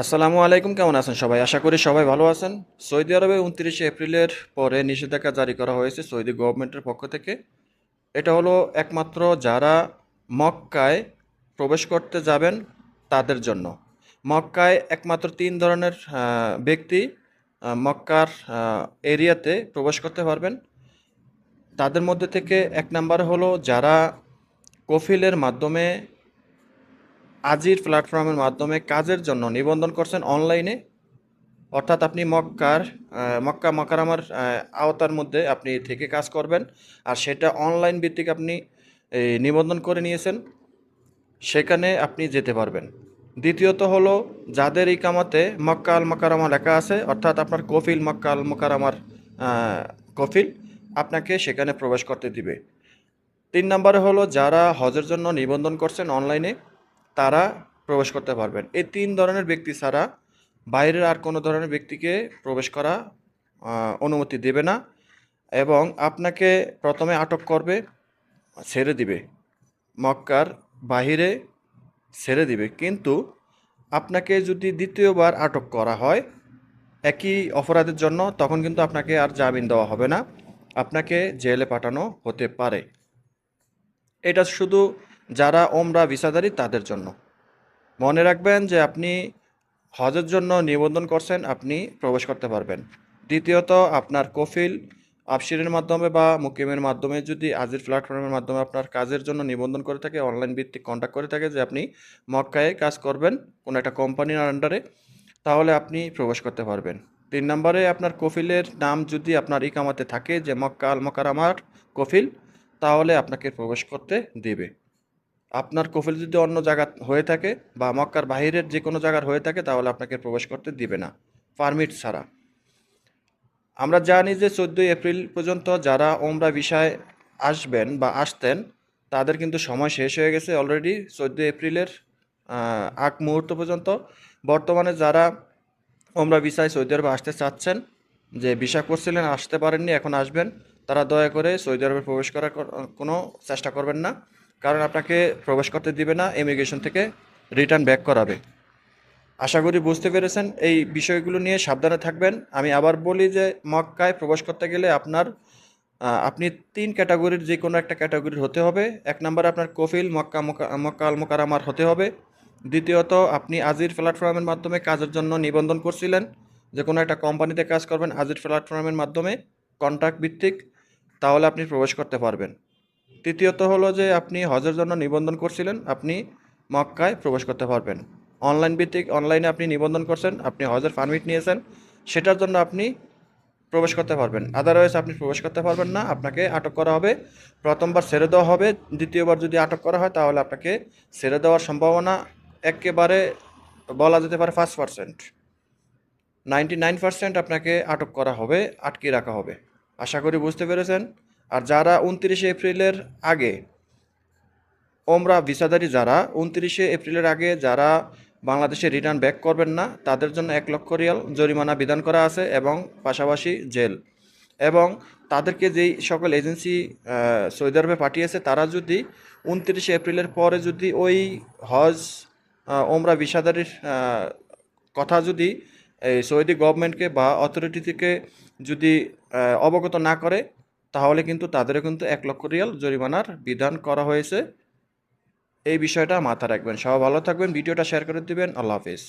আসসালামু আলাইকুম, কেমন আছেন সবাই? আশা করি সবাই ভালো আছেন। সৌদি আরবে উনত্রিশে এপ্রিলের পরে নিষেধাজ্ঞা জারি করা হয়েছে সৌদি গভর্নমেন্টের পক্ষ থেকে। এটা হলো একমাত্র যারা মক্কায় প্রবেশ করতে যাবেন তাদের জন্য। মক্কায় একমাত্র তিন ধরনের ব্যক্তি মক্কার এরিয়াতে প্রবেশ করতে পারবেন। তাদের মধ্যে থেকে এক নাম্বার হলো যারা কফিলের মাধ্যমে আজির প্ল্যাটফর্মের মাধ্যমে কাজের জন্য নিবন্ধন করছেন অনলাইনে। অর্থাৎ আপনি মক্কার মক্কা মকারামার আওতার মধ্যে আপনি থেকে কাজ করবেন। আর সেটা অনলাইন ভিত্তিক আপনি নিবন্ধন করে নিয়েছেন। সেখানে আপনি যেতে পারবেন। দ্বিতীয়ত হলো যাদের এই কামাতে মক্কা আল মকারামা লেখা আছে, অর্থাৎ আপনার কফিল মক্কা আল মকারামার কফিল, আপনাকে সেখানে প্রবেশ করতে দিবে। তিন নম্বরে হলো যারা হজের জন্য নিবন্ধন করছেন অনলাইনে তারা প্রবেশ করতে পারবেন। এই তিন ধরনের ব্যক্তি ছাড়া বাইরের আর কোনো ধরনের ব্যক্তিকে প্রবেশ করা অনুমতি দেবে না এবং আপনাকে প্রথমে আটক করবে, ছেড়ে দিবে। মক্কার বাহিরে ছেড়ে দিবে। কিন্তু আপনাকে যদি দ্বিতীয়বার আটক করা হয় একই অপরাধের জন্য, তখন কিন্তু আপনাকে আর জামিন দেওয়া হবে না। আপনাকে জেলে পাঠানো হতে পারে। এটা শুধু যারা ওমরা ভিসাদারি, তাদের জন্য। মনে রাখবেন যে আপনি হজের জন্য নিবন্ধন করছেন, আপনি প্রবেশ করতে পারবেন। দ্বিতীয়ত, আপনার কফিল আফসিরের মাধ্যমে বা মুকিমের মাধ্যমে যদি আজির প্ল্যাটফর্মের মাধ্যমে আপনার কাজের জন্য নিবন্ধন করে থাকে, অনলাইন ভিত্তিক কন্ট্যাক্ট করে থাকে যে আপনি মক্কায় কাজ করবেন কোনো একটা কোম্পানির আন্ডারে তাহলে আপনি প্রবেশ করতে পারবেন। তিন নম্বরে, আপনার কফিলের নাম যদি আপনার ইকামাতে থাকে যে মক্কা আল মকারামার কফিল, তাহলে আপনাকে প্রবেশ করতে দেবে। আপনার কফিল যদি অন্য জায়গা হয়ে থাকে বা মক্কার বাহিরের যে কোনো জায়গার হয়ে থাকে, তাহলে আপনাকে প্রবেশ করতে দিবে না। পারমিট ছাড়া। আমরা জানি যে চোদ্দোই এপ্রিল পর্যন্ত যারা ওমরা বিষয় আসবেন বা আসতেন, তাদের কিন্তু সময় শেষ হয়ে গেছে অলরেডি চোদ্দোই এপ্রিলের আগ মুহূর্ত পর্যন্ত। বর্তমানে যারা ওমরা ভিসায় সৌদি আরবে আসতে চাচ্ছেন, যে ভিসা করছিলেন, আসতে পারেননি, এখন আসবেন, তারা দয়া করে সৌদি আরবে প্রবেশ করার কোনো চেষ্টা করবেন না। কারণ আপনাকে প্রবেশ করতে দিবে না ইমিগ্রেশন থেকে রিটার্ন ব্যাক করাবে। আশা করি বুঝতে পেরেছেন এই বিষয়গুলো নিয়ে সাবধানে থাকবেন। আমি আবার বলি যে, মক্কায় প্রবেশ করতে গেলে আপনার আপনি তিন ক্যাটাগরির যে কোনো একটা ক্যাটাগরির হতে হবে। এক নম্বরে আপনার কফিল, মক্কা মক্কা আল মোকারামার হতে হবে। দ্বিতীয়ত, আপনি আজির প্ল্যাটফর্মের মাধ্যমে কাজের জন্য নিবন্ধন করছিলেন। যে কোনো একটা কোম্পানিতে কাজ করবেন আজির প্ল্যাটফর্মের মাধ্যমে কন্ট্রাক্ট ভিত্তিক, তাহলে আপনি প্রবেশ করতে পারবেন। তৃতীয়ত হলো যে আপনি হজের জন্য নিবন্ধন করছিলেন, আপনি মক্কায় প্রবেশ করতে পারবেন। অনলাইন ভিত্তিক, অনলাইনে আপনি নিবন্ধন করছেন, আপনি হজের পারমিট নিয়েছেন, সেটার জন্য আপনি প্রবেশ করতে পারবেন। আদারওয়াইজ আপনি প্রবেশ করতে পারবেন না, আপনাকে আটক করা হবে। প্রথমবার ছেড়ে দেওয়া হবে, দ্বিতীয়বার যদি আটক করা হয়, তাহলে আপনাকে ছেড়ে দেওয়ার সম্ভাবনা একেবারে বলা যেতে পারে পাঁচ পার্সেন্ট নাইনটি নাইন পার্সেন্ট আপনাকে আটক করা হবে আটকে রাখা হবে। আশা করি বুঝতে পেরেছেন। আর যারা উনত্রিশে এপ্রিলের আগে ওমরা ভিসাদারি যারা, উনত্রিশে এপ্রিলের আগে যারা বাংলাদেশে রিটার্ন ব্যাক করবেন না, তাদের জন্য এক লক্ষ রিয়াল জরিমানা বিধান করা আছে এবং পাশাপাশি জেল। এবং তাদেরকে যেই সকল এজেন্সি সৌদি আরবে পাঠিয়েছে, তারা যদি উনত্রিশে এপ্রিলের পরে যদি ওই হজ ওমরা ভিসাদারির কথা যদি সৌদি গভর্নমেন্টকে বা অথরিটি থেকে যদি অবগত না করে তাহলে কিন্তু তাদেরও কিন্তু এক লক্ষ রিয়াল জরিমানার বিধান করা হয়েছে। এই বিষয়টা মাথা রাখবেন। সবাই ভালো থাকবেন, ভিডিওটা শেয়ার করে দিবেন। আল্লাহ হাফিজ।